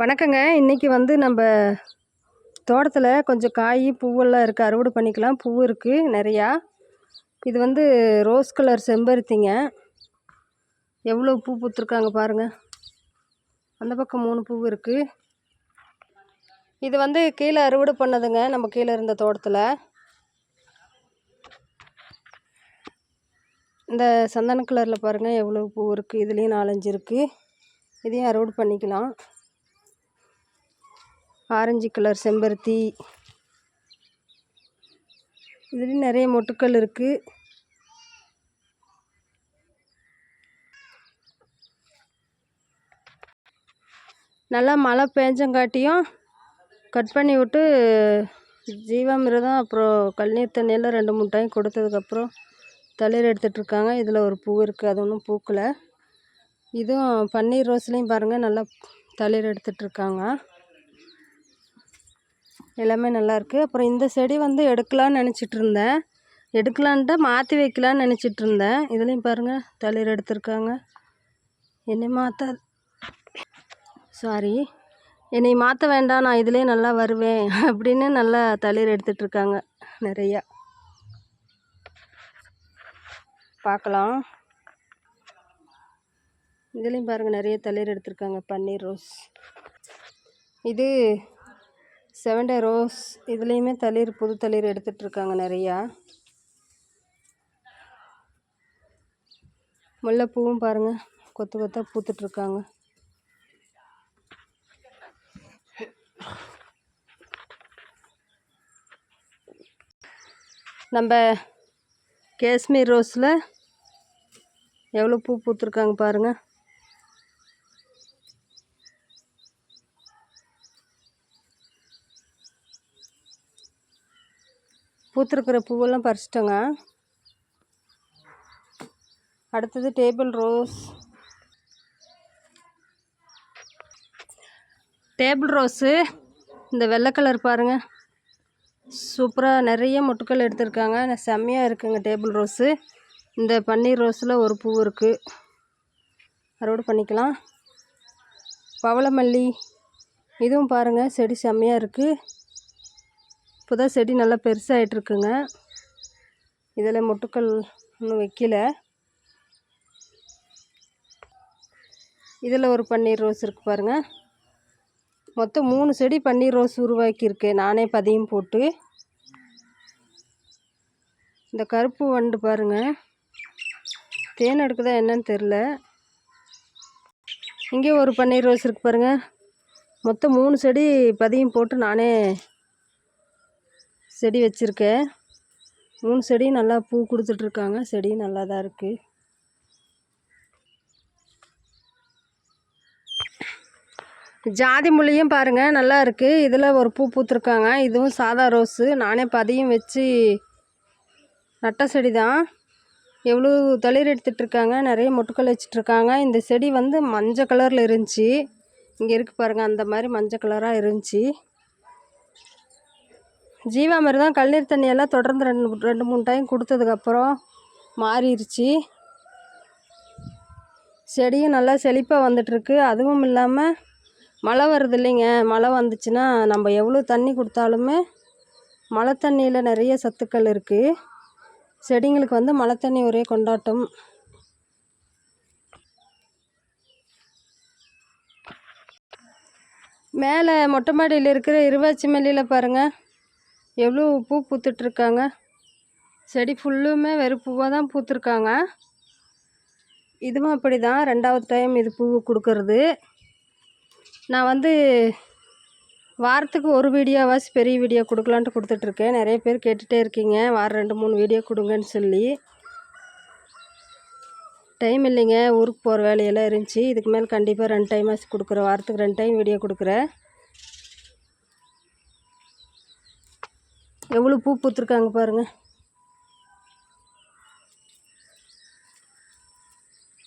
வணக்கங்க. இன்றைக்கி வந்து நம்ம தோட்டத்தில் கொஞ்சம் காய் பூவெல்லாம் இருக்குது அறுவடை பண்ணிக்கலாம். பூ இருக்குது நிறையா. இது வந்து ரோஸ் கலர் செம்பருத்திங்க. எவ்வளோ பூ பூத்துருக்காங்க பாருங்கள் அந்த பக்கம் மூணு பூ இருக்குது இது வந்து கீழே அறுவடை பண்ணதுங்க நம்ம கீழே இருந்த தோட்டத்தில். இந்த சந்தன கலரில் பாருங்கள் எவ்வளோ பூ இருக்குது இதுலேயும் நாலஞ்சு இருக்குது இதையும் அறுவடை பண்ணிக்கலாம். ஆரஞ்சு கலர் செம்பருத்தி. இதுலேயும் நிறைய மொட்டுக்கள் இருக்குது நல்லா மழை பேஞ்சங்காட்டியும் கட் பண்ணி விட்டு ஜீவாமிரதம் அப்புறம் கல்நீர் தண்ணியெல்லாம் ரெண்டு மூணு டைம் கொடுத்ததுக்கப்புறம் தளிர் எடுத்துகிட்ருக்காங்க இதில் ஒரு பூ இருக்குது அது ஒன்றும் பூக்கலை. இதுவும் பன்னீர் ரோஸ்லேயும் பாருங்கள் நல்லா தளிர் எடுத்துகிட்ருக்காங்க எல்லாமே நல்லாயிருக்கு அப்புறம் இந்த செடி வந்து எடுக்கலான்னு நினச்சிட்டு இருந்தேன். எடுக்கலான்ட்டு மாற்றி வைக்கலான்னு நினச்சிட்டு இருந்தேன். இதுலேயும் பாருங்கள் தளிர் எடுத்திருக்காங்க. என்னை மாற்ற சாரி என்னை மாற்ற வேண்டாம் நான் இதுலேயே நல்லா வருவேன் அப்படின்னு நல்லா தளிர் எடுத்துகிட்ருக்காங்க நிறையா. பார்க்கலாம். இதுலேயும் பாருங்கள் நிறைய தளிர் எடுத்திருக்காங்க. பன்னீர் ரோஸ். இது செவன்டே ரோஸ் இதுலேயுமே தளிர் புது தளிர் எடுத்துகிட்ருக்காங்க நிறையா. முல்லைப்பூவும் பாருங்கள் கொத்து கொத்தாக பூத்துட்ருக்காங்க நம்ம காஷ்மீர் ரோஸில் எவ்வளோ பூ பூத்துருக்காங்க பாருங்கள் பூத்துருக்கிற பூவெல்லாம் பறிச்சிட்டோங்க. அடுத்தது டேபிள் ரோஸ். டேபிள் ரோஸு இந்த வெள்ளை கலர் பாருங்கள் சூப்பராக நிறைய மொட்டுக்கள் எடுத்திருக்காங்க. செம்மையாக இருக்குங்க டேபிள் ரோஸு. இந்த பன்னீர் ரோஸில் ஒரு பூ இருக்குது அறுவடை பண்ணிக்கலாம். பவளமல்லி. இதுவும் பாருங்கள் செடி செம்மையாக இருக்குது இப்போ தான் செடி நல்லா பெருசாகிட்ருக்குங்க இதில் மொட்டுக்கள் ஒன்றும் வைக்கல. இதில் ஒரு பன்னீர் ரோஸ் இருக்குது பாருங்கள் மொத்தம் மூணு செடி பன்னீர் ரோஸ் உருவாக்கியிருக்கேன் நானே பதியம் போட்டு. இந்த கருப்பு வண்டு பாருங்கள் தேன் எடுக்குதா என்னன்னு தெரில இங்கே ஒரு பன்னீர் ரோஸ் இருக்குது பாருங்கள் மொத்தம் மூணு செடி பதியம் போட்டு நானே செடி வச்சுருக்கேன் மூணு செடியும் நல்லா பூ கொடுத்துட்ருக்காங்க. செடியும் நல்லா தான் இருக்குது ஜாதி முல்லையும் பாருங்கள் நல்லா இருக்குது இதில் ஒரு பூ பூத்துருக்காங்க. இதுவும் சாதா ரோஸு. நானே பதியும் வச்சு நட்ட செடி தான் எவ்வளோ தளிர் எடுத்துகிட்ருக்காங்க நிறைய மொட்டுக்கள் வச்சிட்ருக்காங்க. இந்த செடி வந்து மஞ்சள் கலரில் இருந்துச்சு. இங்கே இருக்குது பாருங்கள் அந்த மாதிரி மஞ்சள் கலராக இருந்துச்சு. ஜீவாமிர்தம் கல்லீர் தண்ணியெல்லாம் தொடர்ந்து ரெண்டு ரெண்டு மூணு டைம் கொடுத்ததுக்கப்புறம் மாறிடுச்சு செடியும் நல்லா செழிப்பாக வந்துட்டுருக்கு. அதுவும் இல்லாமல் மழை வருது இல்லைங்க. மழை வந்துச்சுன்னா நம்ம எவ்வளோ தண்ணி கொடுத்தாலுமே மழை தண்ணியில் நிறைய சத்துக்கள் இருக்குது செடிங்களுக்கு வந்து மழை தண்ணி ஒரே கொண்டாட்டம். மேலே மொட்டை மாடியில் இருக்கிற இருவாச்சி மல்லியில் பாருங்கள் எவ்வளோ பூ பூத்துட்ருக்காங்க? செடி ஃபுல்லுமே வெறும் பூவாக தான் பூத்துருக்காங்க. இதுவும் அப்படி தான் ரெண்டாவது டைம் இது பூ கொடுக்கறது. நான் வந்து வாரத்துக்கு ஒரு வீடியோவாசி பெரிய வீடியோ கொடுக்கலான்ட்டு கொடுத்துட்ருக்கேன். நிறைய பேர் கேட்டுகிட்டே இருக்கீங்க. வாரம் ரெண்டு மூணு வீடியோ கொடுங்கன்னு சொல்லி. டைம் இல்லைங்க. ஊருக்கு போகிற வேலையெல்லாம் இருந்துச்சு. இதுக்கு மேலே கண்டிப்பாக ரெண்டு டைம் ஆச்சு கொடுக்குறேன். வாரத்துக்கு ரெண்டு டைம் வீடியோ கொடுக்குறேன். எவ்வளோ பூ பூத்துருக்காங்க பாருங்கள்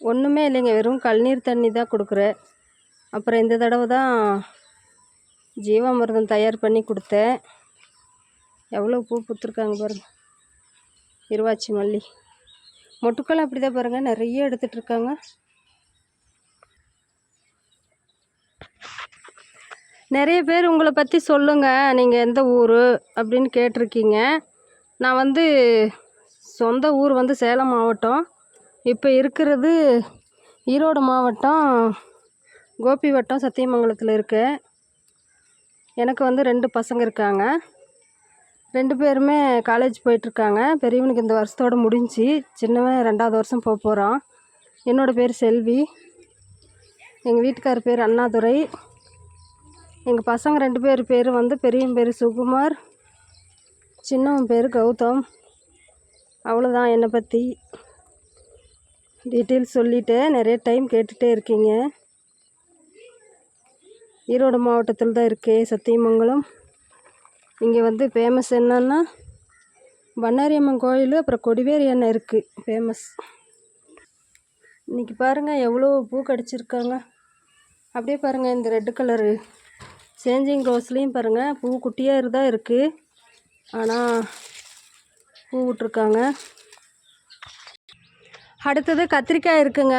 ஒன்றுமே இல்லைங்க வெறும் கழுநீர் தண்ணி தான் கொடுக்குறேன். அப்புறம் இந்த தடவை தான் ஜீவாமிர்தம் தயார் பண்ணி கொடுத்தேன். எவ்வளோ பூ பூத்துருக்காங்க பாருங்கள் இருவாச்சி மல்லி. மொட்டுக்கள் அப்படி தான் பாருங்கள் நிறைய எடுத்துகிட்ருக்காங்க நிறைய பேர் உங்களை பற்றி சொல்லுங்கள் நீங்கள் எந்த ஊர் அப்படின்னு கேட்டிருக்கீங்க. நான் வந்து சொந்த ஊர் வந்து சேலம் மாவட்டம். இப்போ இருக்கிறது ஈரோடு மாவட்டம் கோபி வட்டம் சத்தியமங்கலத்தில் இருக்கு எனக்கு வந்து ரெண்டு பசங்க இருக்காங்க. ரெண்டு பேருமே காலேஜ் போயிட்டுருக்காங்க பெரியவனுக்கு இந்த வருஷத்தோடு முடிஞ்சு சின்னவன் ரெண்டாவது வருஷம் போக போகிறான் என்னோடய பேர் செல்வி. எங்கள் வீட்டுக்கார் பேர் அண்ணாதுரை. எங்கள் பசங்க ரெண்டு பேர் பேர் வந்து பெரியவன் பேர் சுகுமார் சின்னவன் பேர் கௌதம். அவ்வளோதான் என்னை பற்றி டீட்டெயில்ஸ் சொல்லிவிட்டு நிறைய டைம் கேட்டுகிட்டே இருக்கீங்க. ஈரோடு மாவட்டத்தில் தான் இருக்கே சத்தியமங்கலம். இங்கே வந்து ஃபேமஸ் என்னன்னா பண்ணாரியம்மன் கோயில் அப்புறம் கொடிவேரி அண்ணன் இருக்குது ஃபேமஸ் இன்றைக்கி பாருங்கள் எவ்வளோ பூ கடிச்சிருக்காங்க. அப்படியே பாருங்கள் இந்த ரெட்டு கலரு சேஞ்சிங் ரோஸ்லேயும் பாருங்கள் பூ குட்டியாக தான் இருக்குது ஆனால் பூ விட்ருக்காங்க அடுத்தது கத்திரிக்காய் இருக்குங்க.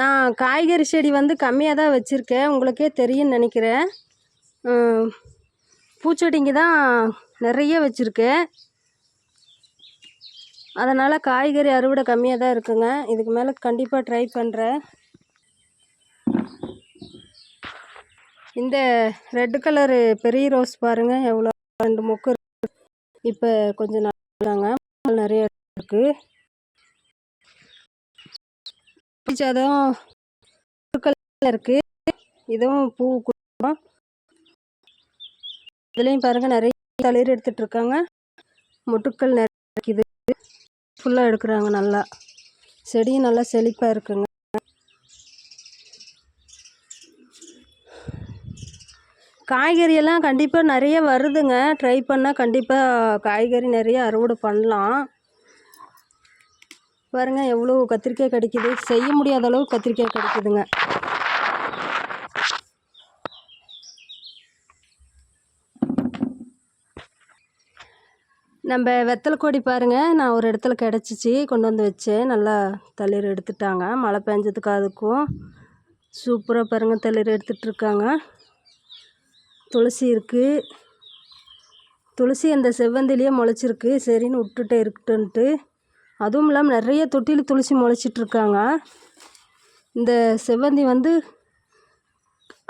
நான் காய்கறி செடி வந்து கம்மியாக தான் வச்சுருக்கேன். உங்களுக்கே தெரியும்னு நினைக்கிறேன். பூச்செடிங்க தான் நிறைய வச்சுருக்கேன். அதனால் காய்கறி அறுவடை கம்மியாக தான் இருக்குங்க. இதுக்கு மேலே கண்டிப்பாக ட்ரை பண்ணுறேன் இந்த ரெட் கலரு பெரிய ரோஸ் பாருங்கள் எவ்வளோ? ரெண்டு மொக்கு இருக்கு. இப்போ கொஞ்சம் நல்லாங்க நிறைய இருக்குது சாதம் இருக்குது இதுவும் பூ கொடுக்கும் இதுலேயும் பாருங்கள் நிறைய தளிர் எடுத்துட்டு இருக்காங்க. மொட்டுக்கள் நிறைய இருக்குது. ஃபுல்லாக எடுக்கிறாங்க நல்லா. செடியும் நல்லா செழிப்பாக இருக்குங்க. காய்கறியெல்லாம் கண்டிப்பாக நிறைய வருதுங்க. ட்ரை பண்ணால் கண்டிப்பாக காய்கறி நிறைய அறுவடை பண்ணலாம். பாருங்க எவ்வளோ கத்திரிக்காய் கிடைக்கிது. செய்ய முடியாத அளவு கத்திரிக்காய் கிடைக்குதுங்க. நம்ம வெத்தலை கொடி பாருங்கள் நான் ஒரு இடத்துல கிடச்சிச்சு கொண்டு வந்து வச்சேன். நல்லா தளிர் எடுத்துட்டாங்க. மழை பெஞ்சதுக்கு அதுக்கும் சூப்பராக பாருங்கள் தளிர் எடுத்துகிட்ருக்காங்க துளசி இருக்குது துளசி அந்த செவ்வந்திலேயே முளைச்சிருக்கு. சரின்னு விட்டுட்டு இருக்கட்டுன்ட்டு அதுவும் இல்லாமல் நிறைய தொட்டியில் துளசி முளைச்சிட்ருக்காங்க. இந்த செவ்வந்தி வந்து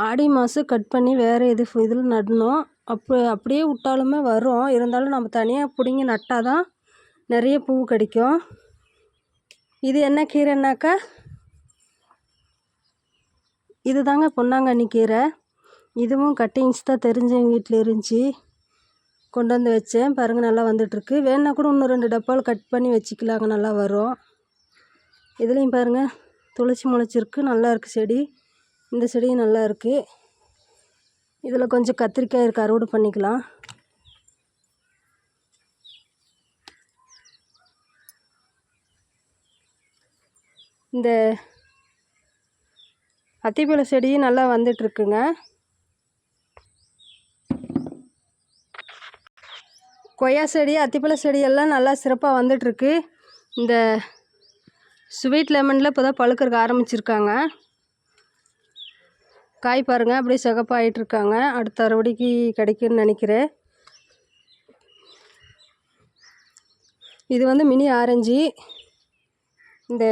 ஆடி மாதம் கட் பண்ணி வேறு எது இதில் நடணும். அப்போ அப்படியே விட்டாலுமே வரும். இருந்தாலும் நம்ம தனியாக பிடுங்கி நட்டால் தான் நிறைய பூ கிடைக்கும். இது என்ன கீரைன்னாக்கா? இது தாங்க பொன்னாங்கண்ணி கீரை. இதுவும் கட்டிங்ஸ் தான் தெரிஞ்சவங்க வீட்டில் இருந்துச்சு. கொண்டு வந்து வச்சேன். பாருங்கள் நல்லா வந்துட்டுருக்கு. வேணா கூட இன்னும் ரெண்டு டப்பாவில் கட் பண்ணி வச்சுக்கலாங்க. நல்லா வரும். இதுலேயும் பாருங்கள் துளசி முளைச்சிருக்கு. நல்லா இருக்குது செடி. இந்த செடியும் நல்லா இருக்குது இதில் கொஞ்சம் கத்திரிக்காய் இருக்குது அறுவடை பண்ணிக்கலாம். இந்த அத்திப்பழ செடியும் நல்லா வந்துட்டுருக்குங்க. கொய்யா செடி அத்திப்பழ செடியெல்லாம் நல்லா சிறப்பாக வந்துட்டுருக்கு. இந்த ஸ்வீட் லெமனில் இப்போ தான் பழுக்கிறக்க ஆரம்பிச்சிருக்காங்க. காய் பாருங்கள் அப்படியே சிகப்பாகிட்டுருக்காங்க அடுத்த அறுவடைக்கு கிடைக்குன்னு நினைக்கிறேன். இது வந்து மினி ஆரஞ்சு. இந்த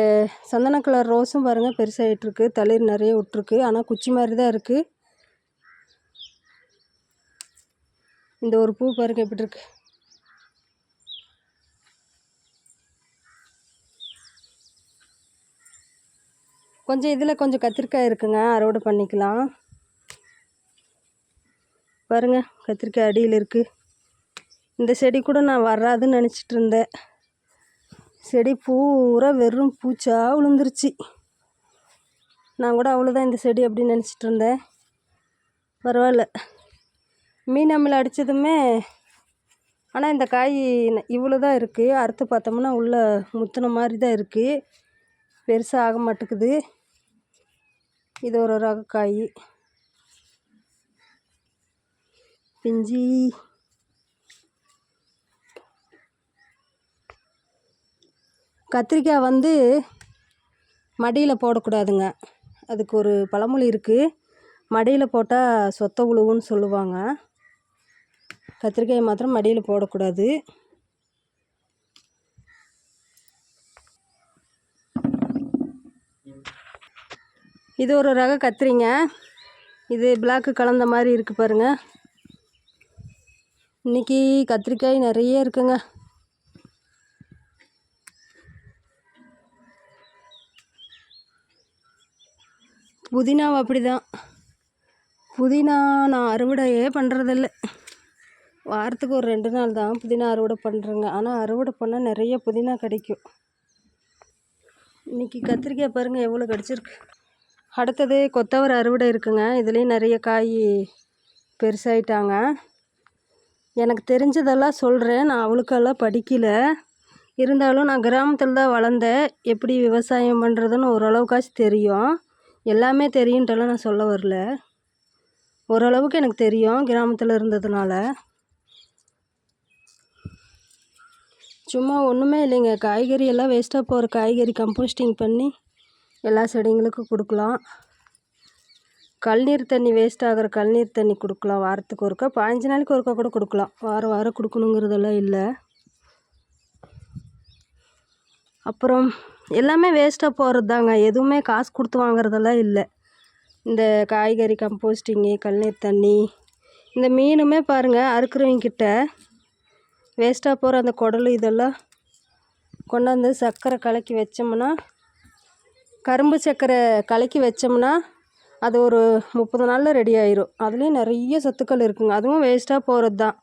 சந்தன கலர் ரோஸும் பாருங்கள் பெருசாகிட்டுருக்கு தளிர் நிறைய விட்ருக்கு ஆனால் குச்சி மாதிரி தான் இருக்குது இந்த ஒரு பூ பாருங்க எப்படி இருக்குது கொஞ்சம் இதில் கொஞ்சம் கத்திரிக்காய் இருக்குங்க அறுவடை பண்ணிக்கலாம். பாருங்க கத்திரிக்காய் அடியில் இருக்குது இந்த செடி கூட நான் வராதுன்னு நினச்சிட்டு இருந்தேன். செடி பூரா வெறும் பூச்சா விழுந்துருச்சு நான் கூட அவ்வளோதான் இந்த செடி அப்படின்னு நினச்சிட்டு இருந்தேன். பரவாயில்ல. மீன் அம்மில் அடித்ததுமே ஆனால் இந்த காய் இவ்வளோ தான் இருக்குது அறுத்து பார்த்தோம்னா உள்ளே முத்தின மாதிரி தான் இருக்குது பெருசாக ஆக மாட்டேக்குது. இது ஒரு ரக காய் பிஞ்சி. கத்திரிக்காய் வந்து மடியில் போடக்கூடாதுங்க. அதுக்கு ஒரு பழமொழி இருக்குது மடியில் போட்டால் சொத்த உழுவுன்னு சொல்லுவாங்க. கத்திரிக்காயை மாத்திரம் மடியில் போடக்கூடாது. இது ஒரு ரக கத்திரிங்க. இது பிளாக்கு கலந்த மாதிரி இருக்குது பாருங்க. இன்றைக்கி கத்திரிக்காய் நிறைய இருக்குங்க. புதினாவும் அப்படிதான். புதினா நான் அறுவடையே பண்ணுறதில்ல வாரத்துக்கு ஒரு ரெண்டு நாள் தான் புதினா அறுவடை பண்ணுறேங்க ஆனால் அறுவடை பண்ணால் நிறைய புதினா கிடைக்கும். இன்றைக்கி கத்திரிக்காய் பாருங்கள் எவ்வளோ கிடச்சிருக்கு. அடுத்தது கொத்தவரை அறுவடை இருக்குங்க. இதுலேயும் நிறைய காய் பெருசாயிட்டாங்க. எனக்கு தெரிஞ்சதெல்லாம் சொல்கிறேன் நான் அவளுக்கெல்லாம் படிக்கலை. இருந்தாலும் நான் கிராமத்தில் தான் வளர்ந்தேன். எப்படி விவசாயம் பண்ணுறதுன்னு ஓரளவுக்காச்சும் தெரியும். எல்லாமே தெரியுன்றலாம் நான் சொல்ல வரல. ஓரளவுக்கு எனக்கு தெரியும் கிராமத்தில் இருந்ததுனால. சும்மா ஒன்றுமே இல்லைங்க. காய்கறி எல்லாம் வேஸ்ட்டாக போகிற காய்கறி கம்போஸ்டிங் பண்ணி எல்லா செடிங்களுக்கும் கொடுக்கலாம். கழிநீர் தண்ணி வேஸ்ட் ஆகிற கழுநீர் தண்ணி கொடுக்கலாம். வாரத்துக்கு ஒருக்கா பாஞ்சு நாளைக்கு ஒருக்கா கூட கொடுக்கலாம். வாரம் வாரம் கொடுக்கணுங்கிறதெல்லாம் இல்லை. அப்புறம் எல்லாமே வேஸ்ட்டாக போகிறது தாங்க எதுவுமே காசு கொடுத்து வாங்குறதெல்லாம் இல்லை. இந்த காய்கறி கம்போஸ்டிங்கு கழுநீர் தண்ணி இந்த மீனுமே பாருங்கள் அறுக்கிறவங்கிட்ட வேஸ்ட்டாக போகிற அந்த குடலு இதெல்லாம் கொண்டாந்து சர்க்கரை கலக்கி வச்சோம்னா கரும்பு சர்க்கரை கலக்கி வச்சோம்னா அது ஒரு முப்பது நாளில் ரெடி ஆயிரும். அதுலேயும் நிறைய சத்துக்கள் இருக்குங்க. அதுவும் வேஸ்ட்டாக போகிறது தான்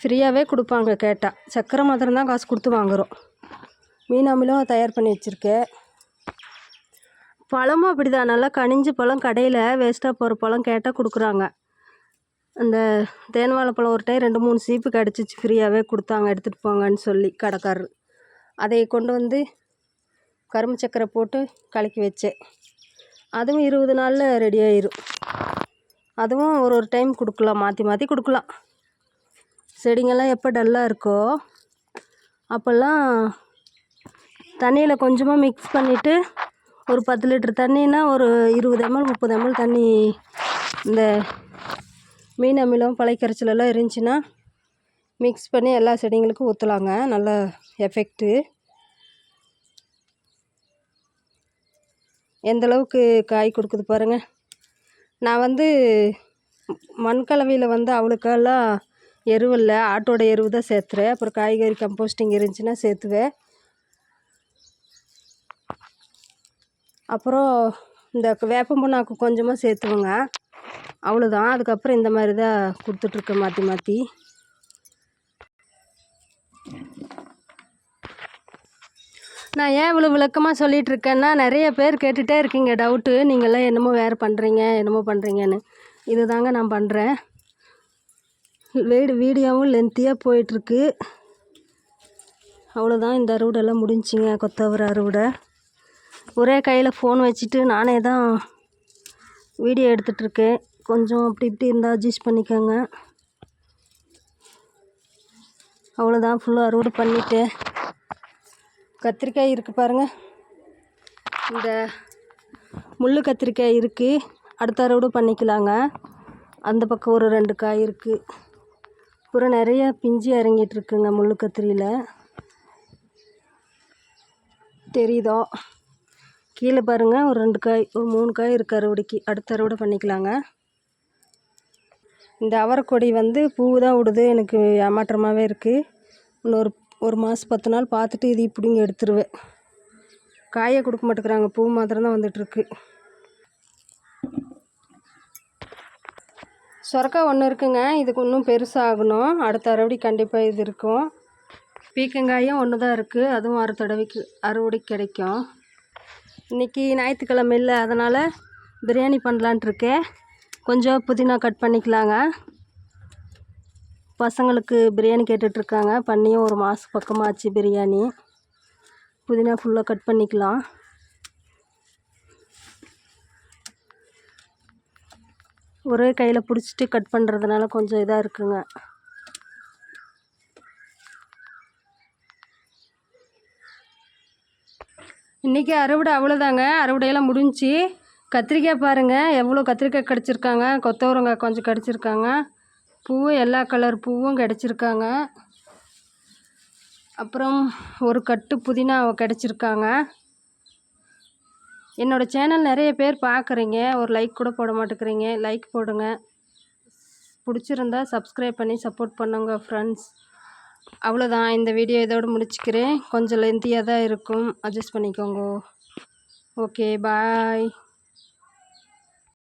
ஃப்ரீயாகவே கொடுப்பாங்க கேட்டால் சர்க்கரை மாத்திரம் தான் காசு கொடுத்து வாங்குகிறோம் மீன் அமிலம் தயார் பண்ணி வச்சுருக்கேன். பழமும் அப்படி தான் நல்லா கனிஞ்சு பழம் கடையில் வேஸ்ட்டாக போகிற பழம் கேட்டால் கொடுக்குறாங்க. அந்த தேன்வாழை பழம் ஒரு டைம் ரெண்டு மூணு சீப்பு கிடச்சிச்சு. ஃப்ரீயாகவே கொடுத்தாங்க எடுத்துகிட்டு போங்கன்னு சொல்லி கடைக்காரர். அதை கொண்டு வந்து கரும்பு சக்கரை போட்டு கலக்கி வச்சேன். அதுவும் இருபது நாளில் ரெடி ஆயிரும். அதுவும் ஒரு ஒரு டைம் கொடுக்கலாம். மாற்றி மாற்றி கொடுக்கலாம். செடிங்கெல்லாம் எப்போ டல்லாக இருக்கோ அப்போல்லாம் தண்ணியில் கொஞ்சமாக மிக்ஸ் பண்ணிவிட்டு ஒரு பத்து லிட்டர் தண்ணினா ஒரு இருபது எம்எல் முப்பது எம்எல் தண்ணி இந்த மீன் அமிலம் பழைக்கரைச்சலெல்லாம் இருந்துச்சுன்னா மிக்ஸ் பண்ணி எல்லா செடிங்களுக்கும் ஊற்றலாங்க நல்ல எஃபெக்ட்டு எந்தளவுக்கு காய் கொடுக்குது பாருங்கள் நான் வந்து மண் கலவையில் வந்து அவளுக்கெல்லாம் எருவு இல்லை ஆட்டோட எருவு தான் சேர்த்துறேன். அப்புறம் காய்கறி கம்போஸ்டிங் இருந்துச்சுன்னா சேர்த்துவேன். அப்புறம் இந்த வேப்பம்புண்ணாக்கு கொஞ்சமாக சேர்த்துவேங்க அவ்வளோதான் அதுக்கப்புறம் இந்த மாதிரி தான் கொடுத்துட்ருக்கேன் மாற்றி மாற்றி நான் ஏன் இவ்வளோ விளக்கமாக சொல்லிகிட்ருக்கேன்னா நிறைய பேர் கேட்டுகிட்டே இருக்கீங்க. டவுட்டு நீங்கள்லாம் என்னமோ வேறு பண்ணுறீங்க என்னமோ பண்ணுறீங்கன்னு இது தாங்க நான் பண்ணுறேன் வீடு வீடியோவும் லென்த்தியாக போயிட்டுருக்கு. அவ்வளோதான் இந்த அறுவடைலாம் முடிஞ்சிங்க கொத்தவரை அறுவடை. ஒரே கையில் ஃபோன் வச்சுட்டு நானே தான் வீடியோ எடுத்துகிட்ருக்கேன் கொஞ்சம் அப்படி இப்படி இருந்தால் அட்ஜஸ்ட் பண்ணிக்கோங்க. அவ்வளோதான் ஃபுல்லாக அறுவடை பண்ணிவிட்டு கத்திரிக்காய் இருக்குது பாருங்கள் இந்த முள் கத்திரிக்காய் இருக்குது அடுத்த அறுவடை பண்ணிக்கலாங்க. அந்த பக்கம் ஒரு ரெண்டு காய் இருக்குது அப்புறம் நிறைய பிஞ்சு இறங்கிட்டுருக்குங்க முள் கத்திரியில். தெரியுதோ? கீழே பாருங்கள் ஒரு ரெண்டு காய் ஒரு மூணு காய் இருக்குது அறுவடைக்கு. அடுத்த அறுவடை பண்ணிக்கலாங்க. இந்த அவரைக்கொடி வந்து பூ தான் விடுது எனக்கு ஏமாற்றமாகவே இருக்குது இன்னொரு ஒரு மாதம் பத்து நாள் பார்த்துட்டு இது இப்படிங்க எடுத்துருவேன். காயை கொடுக்க மாட்டேங்கிறாங்க. பூ மாத்திரம் தான் வந்துட்டுருக்கு. சொரக்கா ஒன்று இருக்குங்க. இதுக்கு இன்னும் பெருசாகணும் அடுத்த அறுவடை கண்டிப்பாக இது இருக்கும். பீக்கங்காயும் ஒன்று தான் இருக்குது அதுவும் அறுத்தடவைக்கு தடவைக்கு கிடைக்கும். இன்றைக்கி ஞாயிற்றுக்கிழமை இல்லை. அதனால் பிரியாணி பண்ணலான்ட்டுருக்கேன் கொஞ்சம் புதினா கட் பண்ணிக்கலாங்க. பசங்களுக்கு பிரியாணி கேட்டுட்ருக்காங்க. பண்ணியும் ஒரு மாதம் பக்கமாச்சு பிரியாணி. புதினா ஃபுல்லாக கட் பண்ணிக்கலாம். ஒரே கையில் பிடிச்சிட்டு கட் பண்ணுறதுனால கொஞ்சம் இதாக இருக்குங்க. இன்றைக்கி அறுவடை அவ்வளோதாங்க அறுவடையெல்லாம் முடிஞ்சு. கத்திரிக்காய் பாருங்கள் எவ்வளோ கத்திரிக்காய் கிடச்சிருக்காங்க. கொத்தவரங்காய் கொஞ்சம் கிடச்சிருக்காங்க. பூவும் எல்லா கலர் பூவும் கிடச்சிருக்காங்க. அப்புறம் ஒரு கட்டு புதினா கிடச்சிருக்காங்க. என்னோடய சேனல் நிறைய பேர் பார்க்குறீங்க. ஒரு லைக் கூட போட மாட்டேங்கிறீங்க. லைக் போடுங்க. பிடிச்சிருந்தா சப்ஸ்கிரைப் பண்ணி சப்போர்ட் பண்ணுங்க ஃப்ரெண்ட்ஸ் அவ்வளோதான் இந்த வீடியோ இதோடு முடிச்சுக்கிறேன். கொஞ்சம் லென்த்தியாக தான் இருக்கும். அட்ஜஸ்ட் பண்ணிக்கோங்க. Okay bye